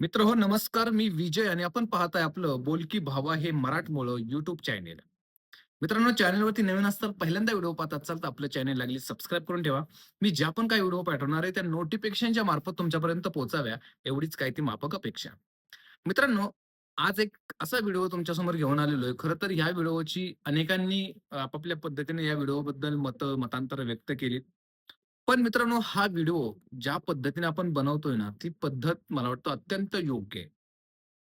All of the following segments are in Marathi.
मित्र हो नमस्कार. मी विजय आणि आपण पाहताय आपलं बोलकी भावा हे मराठमोळं युट्यूब चॅनेल मित्रांनो चॅनेलवरती नवीन असतात पहिल्यांदा व्हिडिओ पाहत असाल तर आपलं चॅनेल लागली सबस्क्राईब करून ठेवा. मी ज्या पण काही व्हिडिओ पाठवणार आहे त्या नोटिफिकेशनच्या मार्फत तुमच्यापर्यंत पोहोचाव्या एवढीच काही ती माफक अपेक्षा. मित्रांनो आज एक असा व्हिडिओ तुमच्यासमोर घेऊन आलेलो आहे. खरं तर ह्या व्हिडिओची अनेकांनी आपापल्या पद्धतीने या व्हिडिओबद्दल मत मतांतर व्यक्त केलीत. पण मित्रांनो हा व्हिडिओ ज्या पद्धतीने आपण बनवतोय ना ती पद्धत मला वाटतं अत्यंत योग्य आहे.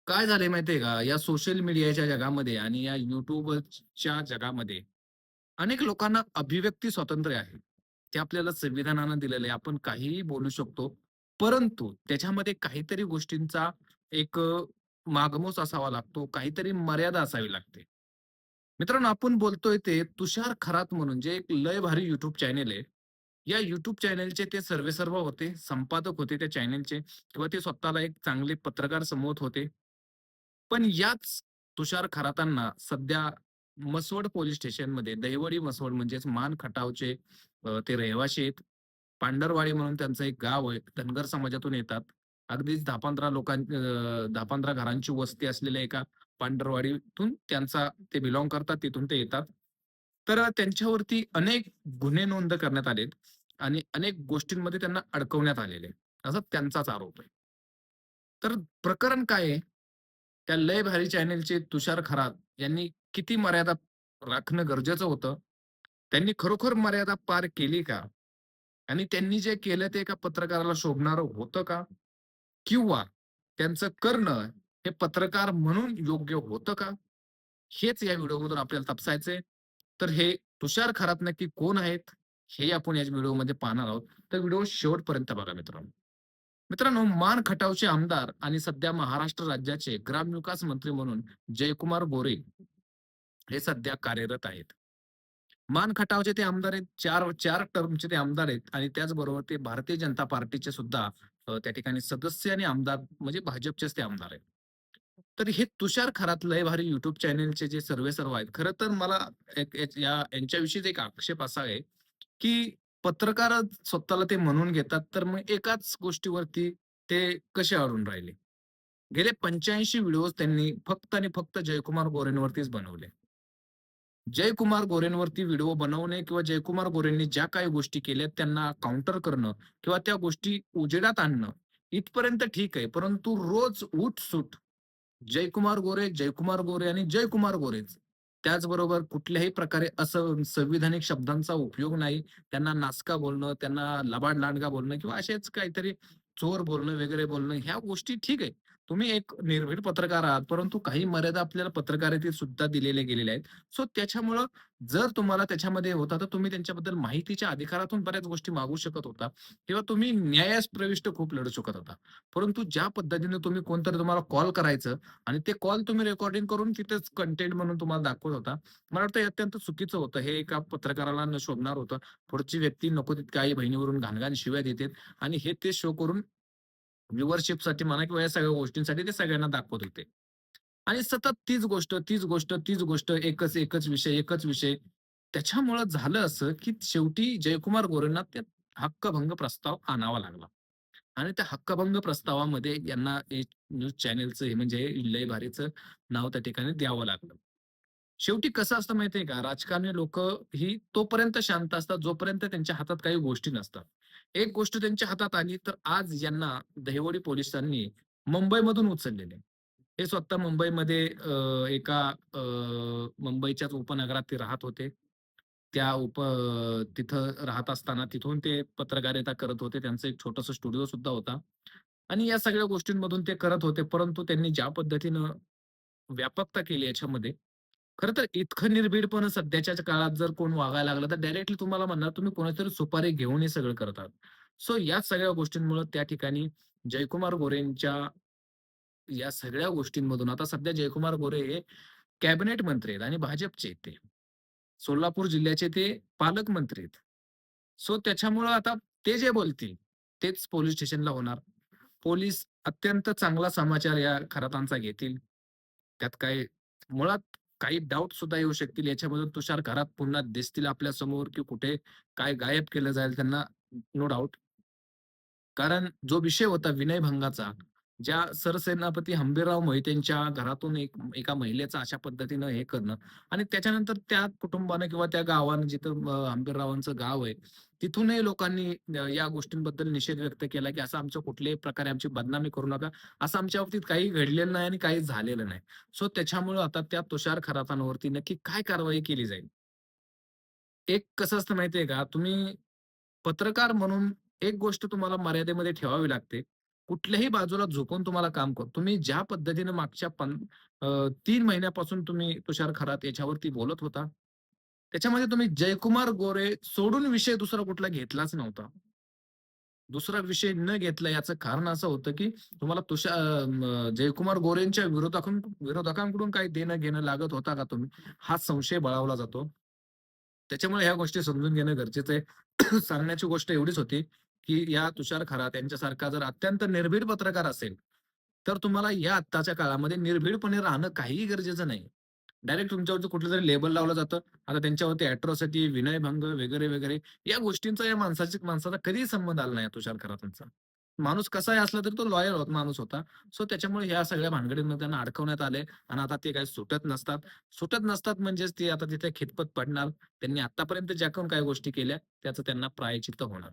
काय झालंय माहितीये का? या सोशल मीडियाच्या जगामध्ये आणि या युट्यूबच्या जगामध्ये अनेक लोकांना अभिव्यक्ती स्वातंत्र्य आहे. ते आपल्याला संविधानानं दिलेलं आहे. आपण काहीही बोलू शकतो परंतु त्याच्यामध्ये काहीतरी गोष्टींचा एक मागमोस असावा लागतो काहीतरी मर्यादा असावी लागते. मित्रांनो आपण बोलतोय ते तुषार खरात म्हणून जे एक लय भारी युट्यूब चॅनेल आहे. या युट्यूब चॅनेलचे ते सर्वेसर्व होते संपादक होते त्या चॅनेलचे किंवा ते स्वतःला एक चांगले पत्रकार समोर होते. पण याच तुषार खरातांना सध्या मसवड पोलीस स्टेशनमध्ये दहिवडी मसवड म्हणजेच मान खटावचे ते रहिवाशी आहेत. पांढरवाडी म्हणून त्यांचं एक गाव आहे धनगर समाजातून येतात. अगदीच दहा पंधरा लोकां अ, दहा पंधरा घरांची वस्ती असलेल्या एका पांढरवाडीतून त्यांचा ते बिलॉंग करतात तिथून ते येतात. तर त्यांच्यावरती अनेक गुन्हे नोंद करण्यात आलेत आणि अनेक गोष्टींमध्ये त्यांना अडकवण्यात आलेले असा त्यांचाच आरोप आहे. तर प्रकरण काय आहे? त्या लय भारी चॅनेलचे तुषार खरात यांनी किती मर्यादा राखणं गरजेचं होतं? त्यांनी खरोखर मर्यादा पार केली का? आणि त्यांनी जे केलं ते एका पत्रकाराला शोभणारं होतं का? किंवा त्यांचं करणं हे पत्रकार म्हणून योग्य होतं का? हेच या व्हिडिओमधून आपल्याला तपसायचंय. तर हे तुषार खरात नक्की कोण आहेत हे आपण या व्हिडिओमध्ये पाहणार आहोत. तर व्हिडिओ शेवटपर्यंत बघा मित्रांनो. मित्रांनो मान खटावचे आमदार आणि सध्या महाराष्ट्र राज्याचे ग्रामविकास मंत्री म्हणून जयकुमार गोरे हे सध्या कार्यरत आहेत. मान खटावचे ते आमदार आहेत चार चार टर्मचे ते आमदार आहेत आणि त्याचबरोबर ते भारतीय जनता पार्टीचे सुद्धा त्या ठिकाणी सदस्य आणि आमदार म्हणजे भाजपचेच ते आमदार आहेत. तर हे तुषार खरात लय भारी युट्यूब चॅनेलचे जे सर्वे सर्व आहेत. खरं तर मला एक एक या यांच्याविषयीच एक आक्षेप असा आहे की पत्रकार स्वतःला ते म्हणून घेतात तर मग एकाच गोष्टीवरती ते कसे अडून राहिले? गेले पंच्याऐंशी व्हिडिओ त्यांनी फक्त आणि फक्त जयकुमार गोरेंवरतीच बनवले. जयकुमार गोरेंवरती व्हिडिओ बनवणे किंवा जयकुमार गोरेंनी ज्या काही गोष्टी केल्या त्यांना काउंटर करणं किंवा त्या गोष्टी उजेडात आणणं इथपर्यंत ठीक आहे. परंतु रोज उठसुठ जयकुमार गोरे जयकुमार गोरे आणि जयकुमार गोरेच. त्याचबरोबर कुठल्याही प्रकारे असं संविधानिक शब्दांचा उपयोग नाही. त्यांना नासका बोलणं त्यांना लबाड लांडगा बोलणं किंवा असेच काहीतरी चोर बोलणं वगैरे बोलणं ह्या गोष्टी ठीक आहे. तुम्ही एक निर्भीड पत्रकार आहात परंतु काही मर्यादा आपल्याला पत्रकारितेत सुद्धा दिलेल्या गेलेल्या आहेत. सो त्याच्यामुळं जर तुम्हाला त्याच्यामध्ये होता तर तुम्ही त्यांच्याबद्दल माहितीच्या अधिकारातून बऱ्याच गोष्टी मागू शकत होता किंवा तुम्ही न्यायास प्रविष्ट खूप लढू शकत होता. परंतु ज्या पद्धतीने तुम्ही कोणतरी तुम्हाला कॉल करायचं आणि ते कॉल तुम्ही रेकॉर्डिंग करून तिथेच कंटेंट म्हणून तुम्हाला दाखवत होता मला वाटतं हे अत्यंत चुकीचं होतं. हे एका पत्रकाराला न शोभणार होतं. पुढची व्यक्ती नको तितक्या आई बहिणीवरून घाणघाण शिवाय देते आणि हे ते शो करून व्ह्युअरशिपसाठी म्हणा किंवा या सगळ्या गोष्टींसाठी ते सगळ्यांना दाखवत होते. आणि सतत तीच गोष्ट तीच गोष्ट तीच गोष्ट एकच एकच विषय एकच विषय. त्याच्यामुळं झालं असं की शेवटी जयकुमार गोरेंना ते हक्कभंग प्रस्ताव आणावा लागला. आणि त्या हक्कभंग प्रस्तावामध्ये यांना न्यूज चॅनेलचं हे म्हणजे लय भारीचं नाव त्या ठिकाणी द्यावं लागलं. शेवटी कसं असतं माहितीये का? राजकारणी लोक ही तोपर्यंत शांत असतात जोपर्यंत त्यांच्या हातात काही गोष्टी नसतात. एक गोष्ट त्यांच्या हातात आली तर आज यांना दहिवडी पोलिसांनी मुंबईमधून उचललेले. हे स्वतः मुंबईमध्ये एका अ, मुंबईच्याच उपनगरात ते राहत होते. त्या उप तिथं राहत असताना तिथून ते पत्रकारिता करत होते. त्यांचं एक छोटस स्टुडिओ सुद्धा होता. आणि या सगळ्या गोष्टींमधून ते करत होते परंतु त्यांनी ज्या पद्धतीनं व्यापकता केली याच्यामध्ये खरं तर इतकं निर्भीडपणे सध्याच्या काळात जर कोण वागायला लागलं तर डायरेक्टली तुम्हाला म्हणणार तुम्ही कोणातरी सुपारी घेऊन हे सगळं करतात. सो या सगळ्या गोष्टींमुळे त्या ठिकाणी जयकुमार गोरेंच्या या सगळ्या गोष्टींमधून आता सध्या जयकुमार गोरे हे कॅबिनेट मंत्री आहेत आणि भाजपचे ते. सोलापूर जिल्ह्याचे ते पालकमंत्री आहेत. सो त्याच्यामुळं आता ते जे बोलतील तेच पोलीस स्टेशनला होणार. पोलीस अत्यंत चांगला समाचार या खरातांचा घेतील. त्यात काय मुळात काही डाऊट सुद्धा येऊ शकतील. याच्यामधून तुषार घरात पुन्हा दिसतील आपल्यासमोर की कुठे काय गायब केलं जाईल त्यांना नो डाऊट कारण जो विषय होता विनयभंगाचा ज्या सरसेनापती हंबीरराव मोहितेंच्या घरातून एक एका महिलेचं अशा पद्धतीनं हे करणं आणि त्याच्यानंतर त्या कुटुंबानं किंवा त्या गावानं जिथं हंबीररावांचं गाव आहे, तिथूनही लोकांनी या गोष्टींबद्दल निषेध व्यक्त केला, की असं आमच्या कुठल्याही प्रकारे आमची बदनामी करू नका. असं आमच्या बाबतीत काही घडलेलं नाही आणि काही झालेलं नाही. सो त्याच्यामुळे आता त्या तुषार खरातांवरती नक्की काय कारवाई केली जाईल? एक कसं असतं माहितीये का, तुम्ही पत्रकार म्हणून एक गोष्ट तुम्हाला मर्यादेमध्ये ठेवावी लागते. कुठल्याही बाजूला झुकून तुम्हाला काम करतो तुम्ही ज्या पद्धतीने मागच्या पण तीन महिन्यापासून तुम्ही तुषार खरात याच्यावरती बोलत होता, त्याच्यामध्ये तुम्ही जयकुमार गोरे सोडून विषय दुसरा कुठला घेतलाच नव्हता. दुसरा विषय न घेतला याचं कारण असं होतं, की तुम्हाला तुषार जयकुमार गोरेंच्या विरोधाकडून विरोधकांकडून काही देणं-घेणं लागत होता का तुम्ही? हा संशय बळावला जातो. त्याच्यामुळे ह्या गोष्टी समजून घेणं गरजेचं आहे. सांगण्याची गोष्ट एवढीच होती, की या तुषार खरात यांच्यासारखा जर अत्यंत निर्भीड पत्रकार असेल, तर तुम्हाला या आत्ताच्या काळामध्ये निर्भीडपणे राहणं काहीही गरजेचं नाही. डायरेक्ट तुमच्यावरती कुठलंतरी लेबल लावलं जातं. आता त्यांच्यावरती अॅट्रॉसिटी, विनयभंग वगैरे, वगैरे या गोष्टींचा या माणसाची माणसाचा कधीही संबंध आला नाही तुषार खरातांचा. माणूस कसाही असला तरी तो लॉयल होत माणूस होता. सो त्याच्यामुळे ह्या सगळ्या भानगडींमध्ये त्यांना अडकवण्यात आले आणि आता ते काही सुटत नसतात. सुटत नसतात म्हणजेच ते आता तिथे खितपत पडणार. त्यांनी आतापर्यंत ज्या काही गोष्टी केल्या, त्याचं त्यांना प्रायचित होणार.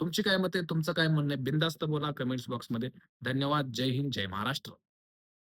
तुमची काय मत आहे? तुमचं काय म्हणणं आहे? बिंदास्त बोला कमेंट्स बॉक्समध्ये. धन्यवाद. जय हिंद, जय महाराष्ट्र.